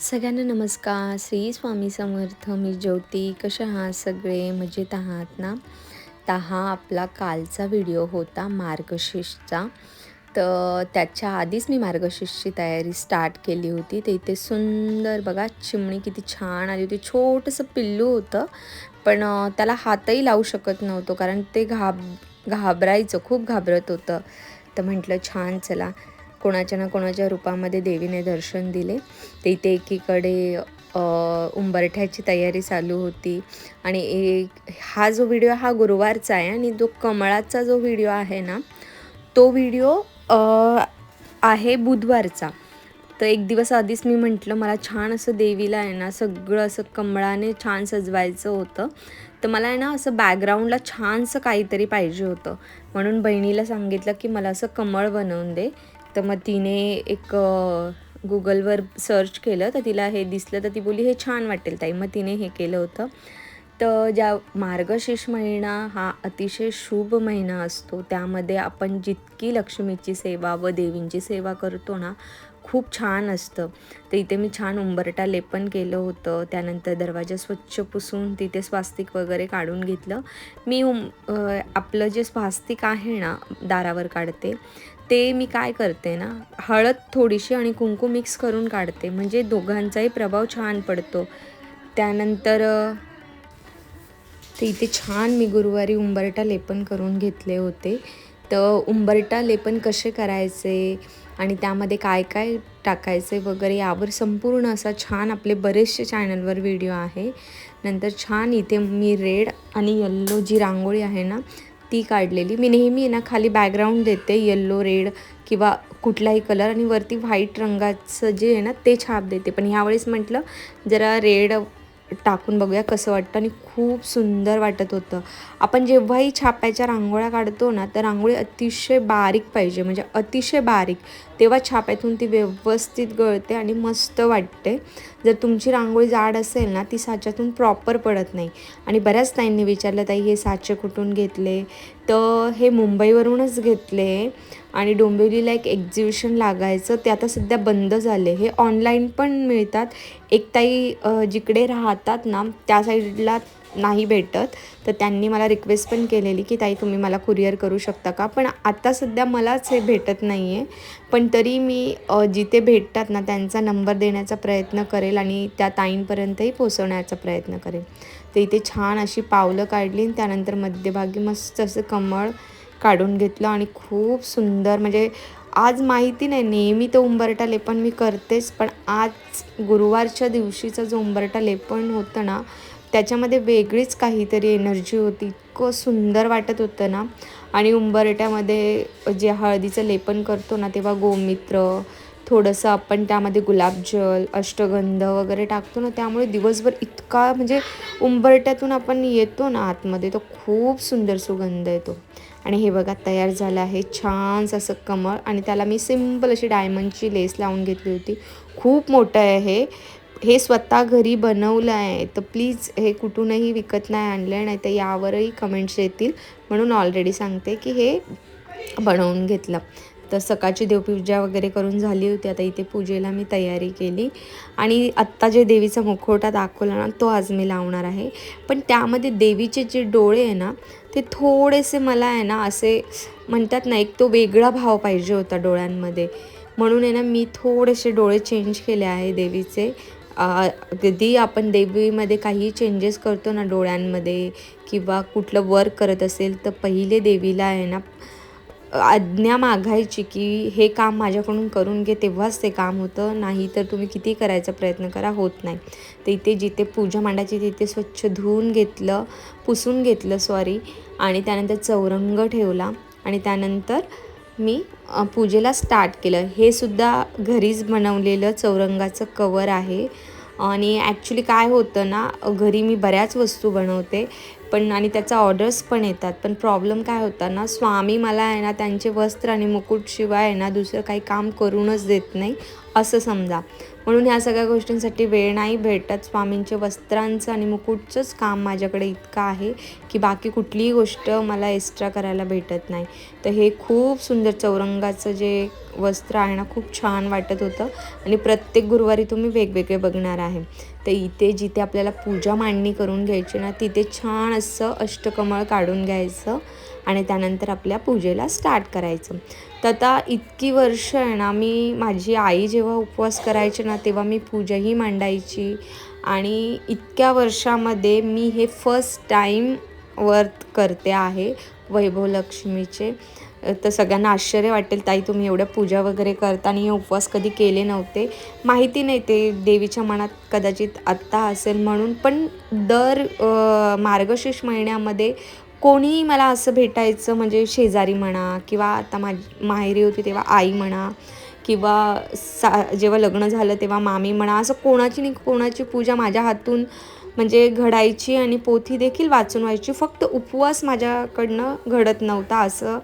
सगळ्यांना नमस्कार. श्री स्वामी समर्थ मी ज्योती. कशा आहात सगळे? मजेत आहात ना? तर हा आपला कालचा व्हिडिओ होता मार्गशीर्षचा. तर त्याच्या आधीच मी मार्गशीर्षची तयारी स्टार्ट केली होती. तर इथे सुंदर बघा चिमणी किती छान आली होती. छोटंसं पिल्लू होतं पण त्याला हातही लावू शकत नव्हतो कारण ते घाब घाबरायचं खूप घाबरत होतं. तर म्हटलं छान चला. कोणाच्या ना कोणाच्या रूपामध्ये देवीने दर्शन दिले. ते इथे एकीकडे उंबरठ्याची तयारी चालू होती. आणि एक हा जो व्हिडिओ हा गुरुवारचा आहे आणि जो कमळाचा जो व्हिडिओ आहे ना तो व्हिडिओ आहे बुधवारचा. तर एक दिवस आधीच मी म्हटलं मला छान असं देवीला आहे ना सगळं असं कमळाने छान सजवायचं होतं. तर मला आहे ना असं बॅकग्राऊंडला छानसं काहीतरी पाहिजे होतं. म्हणून बहिणीला सांगितलं की मला असं कमळ बनवून दे. तर मग तिने एक गुगलवर सर्च केलं तर तिला हे दिसलं तर ती बोली हे छान वाटेल ताई. मग तिने हे केलं होतं. तर ज्या मार्गशीर्ष महिना हा अतिशय शुभ महिना असतो त्यामध्ये आपण जितकी लक्ष्मीची सेवा व देवींची सेवा करतो ना खूप छान असतं. तर इथे मी छान उंबरटा लेपन केलं होतं त्यानंतर दरवाजा स्वच्छ पुसून तिथे स्वास्तिक वगैरे काढून घेतलं. मी उम आपलं जे स्वास्तिक आहे ना दारावर काढते ते मी काय करते ना हळद थोडीशी आणि कुंकू मिक्स करून काढते. म्हणजे दोघांचाही प्रभाव छान पडतो. त्यानंतर ते इथे छान मी गुरुवारी उंबरटा लेपन करून घेतले होते. तर उंबरटा लेपन कसे करायचे आणि त्यामध्ये काय काय टाकायचे वगैरे यावर संपूर्ण असा छान आपले बरेचसे चॅनलवर व्हिडिओ आहे. नंतर छान इथे मी रेड आणि यल्लो जी रांगोळी आहे ना ती काढलेली. मी नेहमी ना खाली बॅकग्राऊंड देते येल्लो रेड किंवा कुठलाही कलर आणि वरती व्हाईट रंगाचं जे आहे ना ते छाप देते. पण ह्यावेळेस म्हटलं जरा रेड टाकून बघूया कसं वाटतं आणि खूप सुंदर वाटत होतं. आपण जेव्हाही छाप्याच्या रांगोळ्या काढतो ना तर रांगोळी अतिशय बारीक पाहिजे. म्हणजे अतिशय बारीक. तेव्हा छाप्यातून ती व्यवस्थित गळते आणि मस्त वाटते. जर तुमची रांगोळी जाड असेल ना ती साच्यातून प्रॉपर पडत नाही. आणि बऱ्याच ताईंनी विचारलं ताई हे साचे कुठून घेतले? तर हे मुंबईवरूनच घेतले आणि डोंबिवलीला एक एक्झिबिशन लागायचं. ते आता सध्या बंद झाले. हे ऑनलाईन पण मिळतात. एक ताई जिकडे राहतात ना त्या साईडला नाही भेटत. तर त्यांनी मला रिक्वेस्ट पण केलेली की ताई तुम्ही मला कुरिअर करू शकता का? पण आता सध्या मलाच हे भेटत नाही आहे पण तरी मी जिथे भेटतात ना त्यांचा नंबर देण्याचा प्रयत्न करेल आणि त्या ताईंपर्यंतही पोचवण्याचा प्रयत्न करेल. तर इथे छान अशी पावलं काढली आणि त्यानंतर मध्यभागी मस्त असं कमळ काढून घेतलं आणि खूप सुंदर म्हणजे आज माहिती नाही नेहमी तो उंबरटा लेपन मी करतेच पण आज गुरुवारच्या दिवशीचं जो उंबरटा लेपन होतं ना त्याच्यामध्ये वेगळीच काहीतरी एनर्जी होती इतकं सुंदर वाटत होतं ना. आणि उंबरट्यामध्ये जे हळदीचं लेपन करतो ना तेव्हा गोमित्र थोडंसं आपण त्यामध्ये गुलाबजल अष्टगंध वगैरे टाकतो ना त्यामुळे दिवसभर इतका म्हणजे उंबरट्यातून आपण येतो ना आतमध्ये तो खूप सुंदर सुगंध येतो. आणि हे बघा तयार झालं आहे छानसं असं कमळ आणि त्याला मी सिंपल अशी डायमंडची लेस लावून घेतली होती. खूप मोठं आहे हे. हे स्वतः घरी बनवलं आहे तर प्लीज हे कुठूनही विकत नाही आणलं नाही तर यावरही कमेंट्स येतील. म्हणून ऑलरेडी सांगते की हे बनवून घेतलं. तर सकाळची देवपूजा वगैरे करून झाली होती. आता इथे पूजेला मी तयारी केली. आणि आत्ता जे देवीचा मुखवटा दाखवला ना तो आज मी लावणार आहे. पण त्यामध्ये देवीचे जे डोळे आहे ना ते थोडेसे मला आहे ना असे म्हणतात ना एक तो वेगळा भाव पाहिजे होता डोळ्यांमध्ये. म्हणून आहे ना मी थोडेसे डोळे चेंज केले आहे देवीचे. कधी आपण देवीमध्ये काही चेंजेस करतो ना डोळ्यांमध्ये किंवा कुठलं वर्क करत असेल तर पहिले देवीला आहे ना आज्ञा मागायची की हे काम माझ्याकडून करून घे तेव्हाच ते काम होतं. नाही तर तुम्ही किती करायचा प्रयत्न करा होत नाही. तर इथे जिथे पूजा मांडायची तिथे स्वच्छ धुवून घेतलं पुसून घेतलं सॉरी आणि त्यानंतर चौरंग ठेवला. आणि त्यानंतर मी पूजेला स्टार्ट केलं. हे सुद्धा घरीच बनवलेलं चौरंगाचं कवर आहे. आणि ॲक्च्युली काय होतं ना घरी मी बऱ्याच वस्तू बनवते. पण आणि त्याचा ऑर्डर्स पण येतात. पण प्रॉब्लेम काय होता ना स्वामी मला आहे ना त्यांचे वस्त्र आणि मुकुटशिवाय आहे ना दुसरं काही काम करूनच देत नाही असं समजा. म्हणून ह्या सगळ्या गोष्टींसाठी वेळ नाही भेटत. स्वामींचे वस्त्रांचं आणि मुकुटचंच काम माझ्याकडे इतकं आहे की बाकी कुठलीही गोष्ट मला एक्स्ट्रा करायला भेटत नाही. तर हे खूप सुंदर चौरंगाचं जे वस्त्र आहे ना खूप छान वाटत होतं. आणि प्रत्येक गुरुवारी तुम्ही वेगवेगळे बघणार आहे. तर इथे जिथे आपल्याला पूजा मांडणी करून घ्यायची ना तिथे छान असं अष्टकमळ काढून घ्यायचं आणि त्यानंतर आपल्या पूजेला स्टार्ट करायचं. तर आता इतकी वर्ष आहे ना मी माझी आई जेव्हा उपवास करायची ना तेव्हा मी पूजाही मांडायची. आणि इतक्या वर्षामध्ये मी हे फर्स्ट टाईम वर्त करते आहे वैभवलक्ष्मीचे. तर सगळ्यांना आश्चर्य वाटेल ताई तुम्ही एवढ्या पूजा वगैरे करता आणि हे उपवास कधी केले नव्हते. माहिती नाही ते देवीच्या मनात कदाचित आत्ता असेल म्हणून. पण दर मार्गशीर्ष महिन्यामध्ये कोणीही मला असं भेटायचं म्हणजे शेजारी म्हणा किंवा आता माझी माहेरी होती तेव्हा आई म्हणा किंवा सा जेव्हा लग्न झालं तेव्हा मामी म्हणा असं कोणाची नाही कोणाची पूजा माझ्या हातून म्हणजे घडायची आणि पोथी देखील वाचून व्हायची. फक्त उपवास माझ्याकडनं घडत नव्हता असं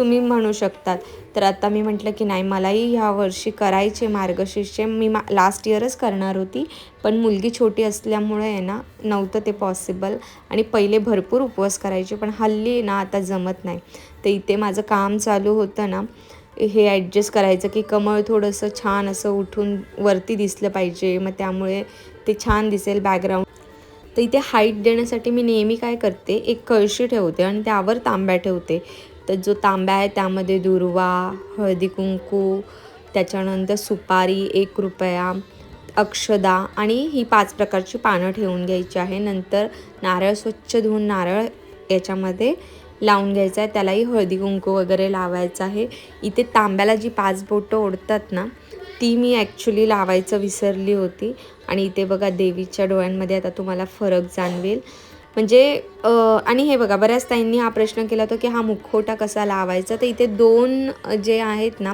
तुम्ही म्हणू शकतात. तर आता मी म्हटलं की नाही मलाही ह्या वर्षी करायचे मार्गशीर्षचे मी मा लास्ट इयरच करणार होती. पण मुलगी छोटी असल्यामुळे आहे ना नव्हतं ते पॉसिबल आणि पहिले भरपूर उपवास करायचे पण हल्ली ना आता जमत नाही. तर इथे माझं काम चालू होतं ना हे ॲडजस्ट करायचं की कमळ थोडंसं छान असं उठून वरती दिसलं पाहिजे. मग त्यामुळे ते छान दिसेल बॅकग्राऊंड तर इथे हाईट देण्यासाठी मी नेहमी काय करते एक कळशी ठेवते आणि त्यावर तांब्या ठेवते. तर जो तांब्या आहे त्यामध्ये दुर्वा हळदी कुंकू त्याच्यानंतर सुपारी एक रुपया अक्षदा आणि ही पाच प्रकारची पानं ठेवून घ्यायची आहे. नंतर नारळ स्वच्छ धुवून नारळ याच्यामध्ये लावून घ्यायचं आहे. त्यालाही हळदी कुंकू वगैरे लावायचं आहे. इथे तांब्याला जी पाच बोटं ओढतात ना ती मी ॲक्च्युली लावायचं विसरली होती. आणि इथे बघा देवीच्या डोळ्यांमध्ये आता तुम्हाला फरक जाणवेल. म्हणजे आणि हे बघा बऱ्याच ताईंनी हा प्रश्न केला होता की हा मुखवटा कसा लावायचा? तर इथे दोन जे आहेत ना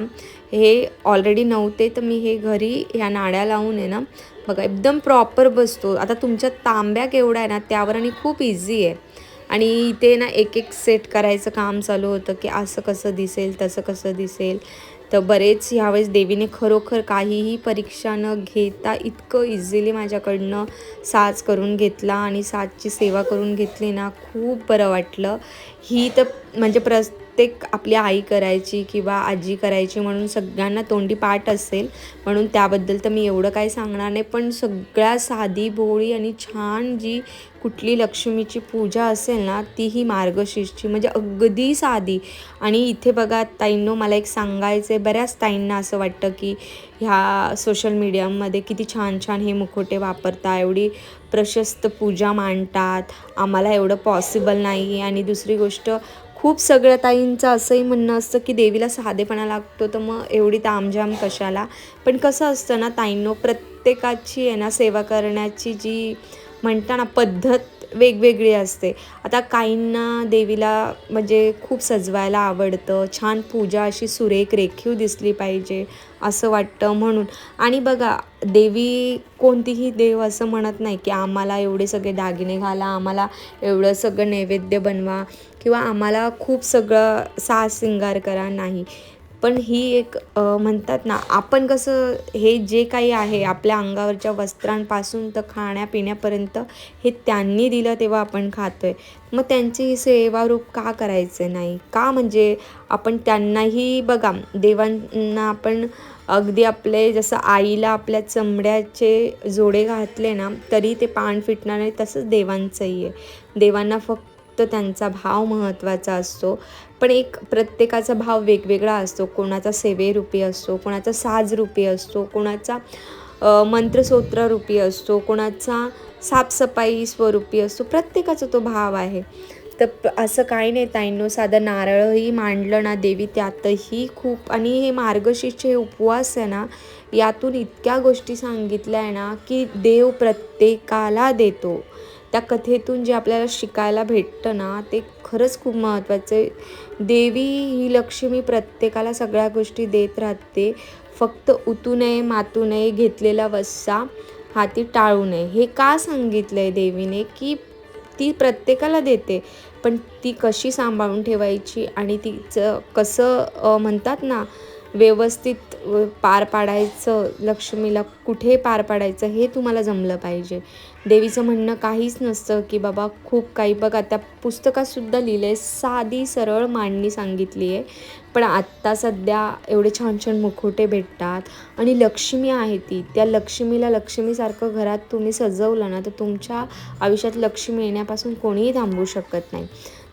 हे ऑलरेडी नव्हते तर मी हे घरी ह्या नाड्या लावून आहे ना बघा एकदम प्रॉपर बसतो. आता तुमच्या तांब्या केवढा आहे ना त्यावर आणि खूप इझी आहे. आणि इथे ना एक एक सेट करायचं काम चालू होतं की असं कसं दिसेल तसं कसं दिसेल. तर बरेच ह्यावेळेस देवीने खरोखर काहीही परीक्षा न घेता इतकं इझिली माझ्याकडनं साज करून घेतला आणि साजची सेवा करून घेतली ना खूप बरं वाटलं. ही तर म्हणजे प्रस प्रत्येक आपली आई करायची किंवा आजी करायची म्हणून सगळ्यांना तोंडी पाठ असेल म्हणून त्याबद्दल तर मी एवढं काही सांगणार नाही. पण सगळ्या साधी भोळी आणि छान जी कुठली लक्ष्मीची पूजा असेल ना ती ही मार्गशीर्षची म्हणजे अगदी साधी. आणि इथे बघा ताईंनो मला एक सांगायचं आहे बऱ्याच ताईंना असं वाटतं की ह्या सोशल मीडियामध्ये किती छान छान हे मुखोटे वापरता एवढी प्रशस्त पूजा मांडतात आम्हाला एवढं पॉसिबल नाही आणि दुसरी गोष्ट खूप सगळ्या ताईंचं असंही म्हणणं असतं की देवीला साधेपणा लागतो तर मग एवढी तामझाम कशाला? पण कसं असतं ना ताईंनो प्रत्येकाची आहे ना सेवा करण्याची जी म्हणताना पद्धत वेगवेगळी असते. आता काहींना देवीला म्हणजे खूप सजवायला आवडतं छान पूजा अशी सुरेख रेखीव दिसली पाहिजे असं वाटतं म्हणून. आणि बघा देवी कोणतीही देव असं म्हणत नाही की आम्हाला एवढे सगळे दागिने घाला आम्हाला एवढं सगळं नैवेद्य बनवा. किंवा आम्हाला खूप सगळं साज सिंगार करा नाही. पण ही एक म्हणतात ना आपण कसं हे जे काही आहे आपल्या अंगावरच्या वस्त्रांपासून तर खाण्यापिण्यापर्यंत हे त्यांनी दिलं तेव्हा आपण खातो आहे मग त्यांची ही सेवारूप का करायचं नाही? का म्हणजे आपण त्यांनाही बघा देवांना आपण अगदी आपले जसं आईला आपल्या चमड्याचे जोडे घातले ना तरी ते पान फिटणार नाही तसंच देवांचंही आहे. देवांना फक्त फक्त त्यांचा भाव महत्त्वाचा असतो. पण एक प्रत्येकाचा भाव वेगवेगळा असतो. कोणाचा सेवेरूपी असतो कोणाचा साजरूपी असतो कोणाचा मंत्रसूत्ररूपी असतो कोणाचा साफसफाई स्वरूपी असतो. प्रत्येकाचा तो भाव आहे. तर असं काही नाही ताईंनो. साधं नारळही मांडलं ना देवी त्यातही खूप. आणि हे मार्गशीर्षचे उपवास आहे ना यातून इतक्या गोष्टी सांगितल्या आहे ना की देव प्रत्येकाला देतो. त्या कथेतून जे आपल्याला शिकायला भेटतं ना ते खरंच खूप महत्त्वाचं आहे. देवी ही लक्ष्मी प्रत्येकाला सगळ्या गोष्टी देत राहते. फक्त उतू नये मातू नये घेतलेला वस्सा हाती टाळू नये. हे का सांगितलं आहे देवीने? की ती प्रत्येकाला देते. पण ती कशी सांभाळून ठेवायची? आणि तिचं कसं म्हणतात ना व्यवस्थित पार पाडायचं लक्ष्मीला कुठे पार पाडायचं हे तुम्हाला जमलं पाहिजे. देवीचं म्हणणं काहीच नसतं की बाबा खूप काही बघा त्या पुस्तकातसुद्धा लिहिलं आहे साधी सरळ मांडणी सांगितली आहे पण आत्ता सध्या एवढे छान छान मुखोटे भेटतात आणि लक्ष्मी आहे ती. त्या लक्ष्मीला लक्ष्मीसारखं घरात तुम्ही सजवलं ना तर तुमच्या आयुष्यात लक्ष्मी येण्यापासून कोणीही थांबू शकत नाही.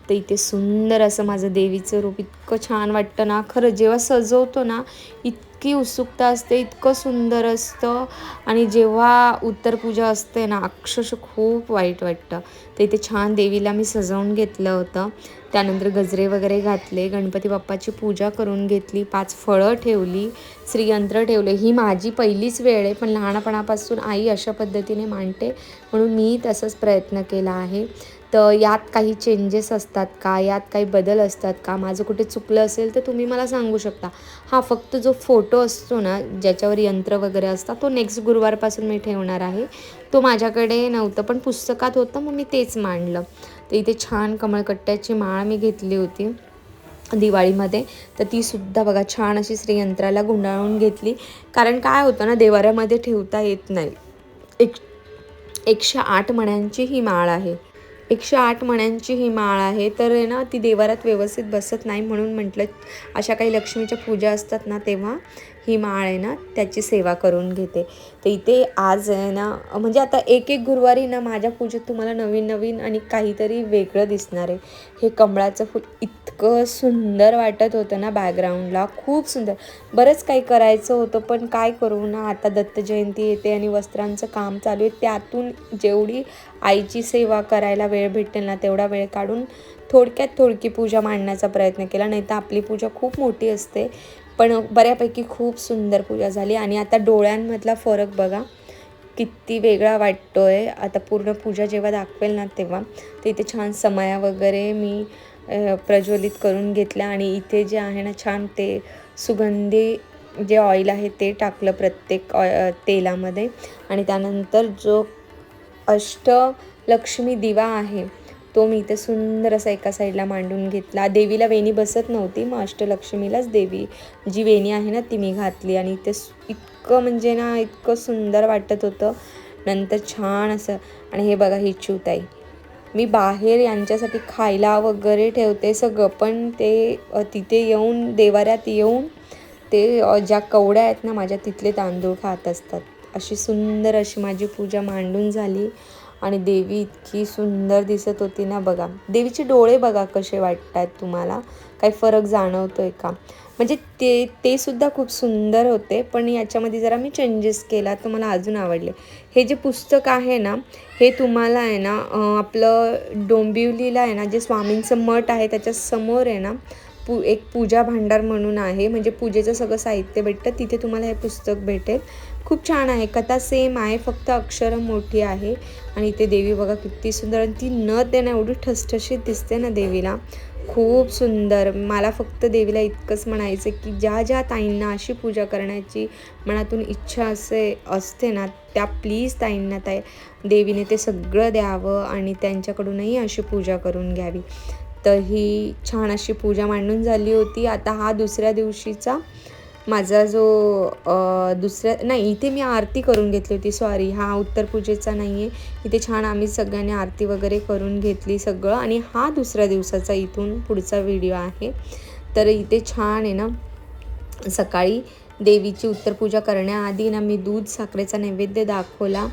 तर इथे सुंदर असं माझं देवीचं रूप. इतकं छान वाटतं ना. खरं जेव्हा सजवतो ना इतकी उत्सुकता असते इतकं सुंदर असतं. आणि जेव्हा उत्तरपूजा असते ना अक्षरशः खूप वाईट वाटतं. तर इथे छान देवीला मी सजवून घेतलं होतं. त्यानंतर गजरे वगैरे घातले गणपती बाप्पाची पूजा करून घेतली पाच फळं ठेवली श्रीयंत्र ठेवले. ही माझी पहिलीच वेळ आहे पण लहानपणापासून आई अशा पद्धतीने मांडते म्हणून मी तसंच प्रयत्न केला आहे. तर यात काही चेंजेस असतात का? यात काही बदल असतात का? माझं कुठे चुकलं असेल तर तुम्ही मला सांगू शकता. हा फक्त जो फोटो असतो ना ज्याच्यावर यंत्र वगैरे असतात तो नेक्स्ट गुरुवारपासून मी ठेवणार आहे. तो माझ्याकडे नव्हतं पण पुस्तकात होतं मग मी तेच मांडलं. तर इथे छान कमळकट्ट्याची माळ मी घेतली होती दिवाळीमध्ये. तर तीसुद्धा बघा छान अशी श्रीयंत्राला गुंडाळून घेतली. कारण काय होतं ना देवाऱ्यामध्ये ठेवता येत नाही. एक एकशे आठ मण्यांची ही माळ आहे. एकशे आठ मण्यांची ही माळ आहे. तर आहे ना ती देवारात व्यवस्थित बसत नाही म्हणून म्हटलं अशा काही लक्ष्मीच्या पूजा असतात ना तेव्हा. ही माळ आहे ना त्याची सेवा करून घेते. तर इथे आज आहे ना म्हणजे आता एक एक गुरुवारी ना माझ्या पूजेत तुम्हाला नवीन नवीन आणि काहीतरी वेगळं दिसणार आहे. हे कमळाचं फूल इतकं सुंदर वाटत होतं ना बॅकग्राऊंडला खूप सुंदर. बरंच काही करायचं होतं पण काय करू ना आता दत्त जयंती येते आणि वस्त्रांचं काम चालू आहे. त्यातून जेवढी आईची सेवा करायला वेळ भेटेल ना तेवढा वेळ काढून थोडक्यात थोडकी पूजा मांडण्याचा प्रयत्न केला. नाही तर आपली पूजा खूप मोठी असते. पण बऱ्यापैकी खूप सुंदर पूजा झाली आणि आता डोळ्यांमधला फरक बघा. किती वेगळा वाटतो आहे आता पूर्ण पूजा जेव्हा दाखवेल ना तेव्हा. तर इथे छान समया वगैरे मी प्रज्वलित करून घेतल्या आणि इथे जे आहे ना छान ते सुगंधी जे ऑइल आहे ते टाकलं प्रत्येक ऑ तेलामध्ये. आणि त्यानंतर जो अष्टलक्ष्मी दिवा आहे तो मी इथे सुंदर असा एका साईडला मांडून घेतला. देवीला वेणी बसत नव्हती मग अष्टलक्ष्मीलाच देवी. जी वेणी आहे ना ती मी घातली आणि इथे इतकं म्हणजे ना इतकं सुंदर वाटत होतं. नंतर छान असं आणि हे बघा ही चूताई मी बाहेर यांच्यासाठी खायला वगैरे ठेवते सगळं पण ते तिथे येऊन देवाऱ्यात येऊन ते ज्या कवड्या आहेत ना माझ्या तिथले तांदूळ खात असतात. अशी सुंदर अशी माझी पूजा मांडून झाली. आणि देवी इतकी सुंदर दिसत होती ना बघा. देवीचे डोळे बघा कसे वाटत आहेत तुम्हाला? काही फरक जाणवतो आहे का? म्हणजे ते ते सुद्धा खूप सुंदर होते पण याच्यामध्ये जरा मी चेंजेस केला तर मला अजून आवडले. हे जे पुस्तक आहे ना हे तुम्हाला आहे ना आपलं डोंबिवलीला आहे ना जे स्वामींचं मठ आहे त्याच्यासमोर आहे ना पू एक पूजा भांडार म्हणून आहे. म्हणजे पूजेचं सगळं साहित्य भेटतं तिथे तुम्हाला हे पुस्तक भेटेल. खूप छान आहे. कथा सेम आहे फक्त अक्षरं मोठी आहे. आणि इथे देवी बघा किती सुंदर आणि ती न आहे ना एवढी ठसठशीत दिसते ना देवीला. खूप सुंदर. मला फक्त देवीला इतकंच म्हणायचं की ज्या ज्या ताईंना अशी पूजा करण्याची मनातून इच्छा असे असते ना त्या प्लीज ताईंना ताई देवीने ते सगळं द्यावं आणि त्यांच्याकडूनही अशी पूजा करून घ्यावी. तर ही छान अशी पूजा मांडून झाली होती. आता हा दुसऱ्या दिवशीचा माझा जो दुसऱ्या नाही इथे मी आरती करून घेतली होती सॉरी हा उत्तर पूजेचा नाही आहे इथे छान आम्ही सगळ्यांनी आरती वगैरे करून घेतली सगळं. आणि हा दुसऱ्या दिवसाचा इथून पुढचा व्हिडिओ आहे. तर इथे छान आहे ना सकाळी देवीची उत्तरपूजा करण्याआधी ना मी दूध साखरेचा नैवेद्य दाखवला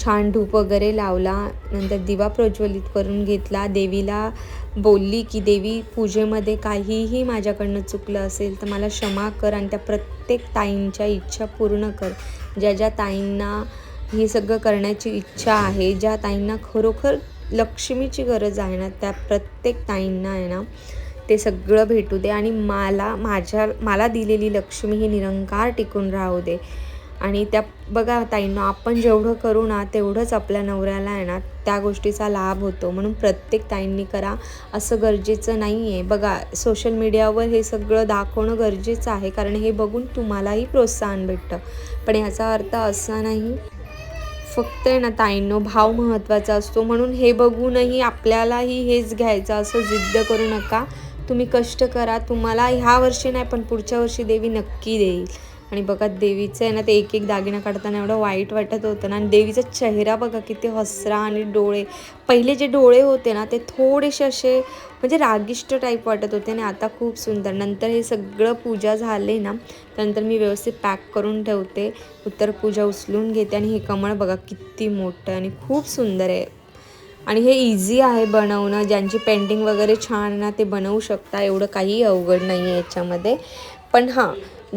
छान धूप वगैरे लावला नंतर दिवा प्रज्वलित करून घेतला. देवीला बोलली की देवी पूजेमध्ये काहीही माझ्याकडनं चुकलं असेल तर मला क्षमा कर आणि त्या प्रत्येक ताईंच्या इच्छा पूर्ण कर. ज्या ज्या ताईंना हे सगळं करण्याची इच्छा आहे ज्या ताईंना खरोखर लक्ष्मीची गरज आहे ना त्या प्रत्येक ताईंना आहे ना ते सगळं भेटू दे आणि मला माझ्या मला दिलेली लक्ष्मी ही निरंकार टिकून राहू दे. आणि त्या बघा ताईंना आपण जेवढं करू ना तेवढंच आपल्या नवऱ्याला आहे ना त्या गोष्टीचा लाभ होतो. म्हणून प्रत्येक ताईंनी करा. असं गरजेचं नाही आहे बघा सोशल मीडियावर हे सगळं दाखवणं गरजेचं आहे. कारण हे बघून तुम्हालाही प्रोत्साहन भेटतं. पण याचा अर्थ असा नाही. फक्त आहे ना ताईंनो भाव महत्त्वाचा असतो. म्हणून हे बघूनही आपल्यालाही हेच घ्यायचं असं जिद्द करू नका. तुम्ही कष्ट करा. तुम्हाला ह्या वर्षी नाही पण पुढच्या वर्षी देवी नक्की देईल. आणि बघा देवीचं आहे ना ते एक एक दागिना काढताना एवढं वाईट वाटत होतं ना. आणि देवीचा चेहरा बघा किती हसरा आणि डोळे. पहिले जे डोळे होते ना ते थोडेसे असे म्हणजे रागिष्ट टाईप वाटत होते आणि आता खूप सुंदर. नंतर हे सगळं पूजा झाले ना त्यानंतर मी व्यवस्थित पॅक करून ठेवते. उत्तर पूजा उचलून घेते आणि हे कमळ बघा किती मोठं आणि खूप सुंदर आहे. आणि हे इझी आहे बनवणं. ज्यांची पेंटिंग वगैरे छान ना ते बनवू शकता. एवढं काही अवघड नाही आहे याच्यामध्ये. पण हां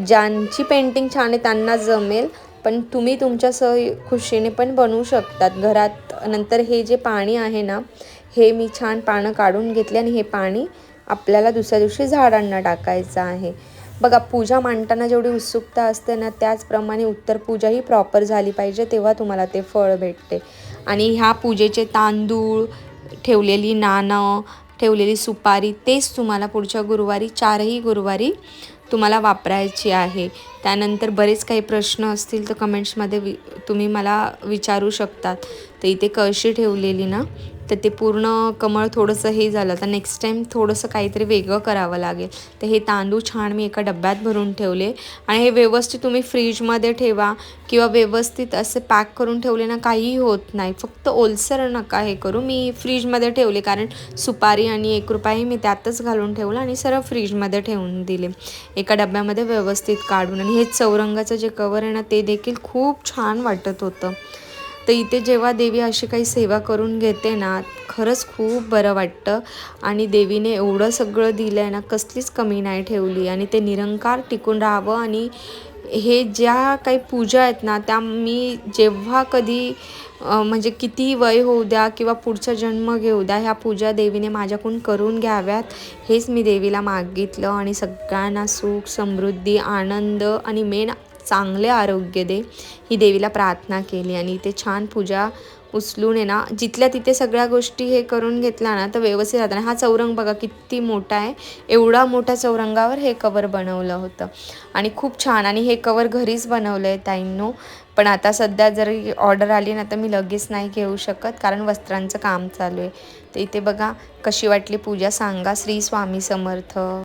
ज्यांची पेंटिंग छान आहे त्यांना जमेल. पण तुम्ही तुमच्या सह खुशीने पण बनवू शकतात. घरात नंतर हे जे पाणी आहे ना हे मी छान पानं काढून घेतले आणि हे पाणी आपल्याला दुसऱ्या दिवशी झाडांना टाकायचं आहे. बघा पूजा मांडताना जेवढी उत्सुकता असते ना त्याचप्रमाणे उत्तर पूजाही प्रॉपर झाली पाहिजे तेव्हा तुम्हाला ते फळ भेटते. आणि ह्या पूजेचे तांदूळ ठेवलेली नाणं ठेवलेली सुपारी तेच तुम्हाला पुढच्या गुरुवारी चारही गुरुवारी तुम्हाला वापरायची आहे. त्यानंतर बरेच काही प्रश्न असतील तर कमेंट्समध्ये वि तुम्ही मला विचारू शकतात. तर इथे कळशी ठेवलेली ना तर ते पूर्ण कमळ थोडंसं हे झालं. तर नेक्स्ट टाईम थोडंसं काहीतरी वेगळं करावं लागेल. तर हे तांदूळ छान मी एका डब्यात भरून ठेवले. आणि हे व्यवस्थित तुम्ही फ्रीजमध्ये ठेवा किंवा व्यवस्थित असे पॅक करून ठेवले ना काहीही होत नाही. फक्त ओलसर नका हे करू. मी फ्रीजमध्ये ठेवले कारण सुपारी आणि एक रुपयाही मी त्यातच घालून ठेवलं आणि सरळ फ्रीजमध्ये ठेवून दिले. एका डब्यामध्ये व्यवस्थित काढून आणि हे चौरंगाचं जे कवर आहे ना ते देखील खूप छान वाटत होतं. तर इथे जेव्हा देवी अशी काही सेवा करून घेते ना खरंच खूप बरं वाटतं. आणि देवीने एवढं सगळं दिलं आहे ना कसलीच कमी नाही ठेवली. आणि ते निरंकार टिकून राहावं आणि हे ज्या काही पूजा आहेत ना त्या मी जेव्हा कधी म्हणजे किती वय होऊ द्या किंवा पुढचा जन्म घेऊ द्या ह्या पूजा देवीने माझ्याकडून करून घ्याव्यात हेच मी देवीला मागितलं आणि सगळ्यांना सुख समृद्धी आनंद आणि मेन चांगले आरोग्य दे ही देवीला प्रार्थना केली. आणि इथे छान पूजा उचलून आहे ना जिथल्या तिथे सगळ्या गोष्टी हे करून घेतल्या ना तर व्यवस्थित राहतात हा चौरंग बघा किती मोठा आहे. एवढा मोठ्या चौरंगावर हे कवर बनवलं होतं. आणि खूप छान. आणि हे कवर घरीच बनवलं आहे ताईंनो. पण आता सध्या जरी ऑर्डर आली ना तर मी लगेच नाही घेऊ शकत कारण वस्त्रांचं काम चालू आहे. तर इथे बघा कशी वाटली पूजा? सांगा श्री स्वामी समर्थ.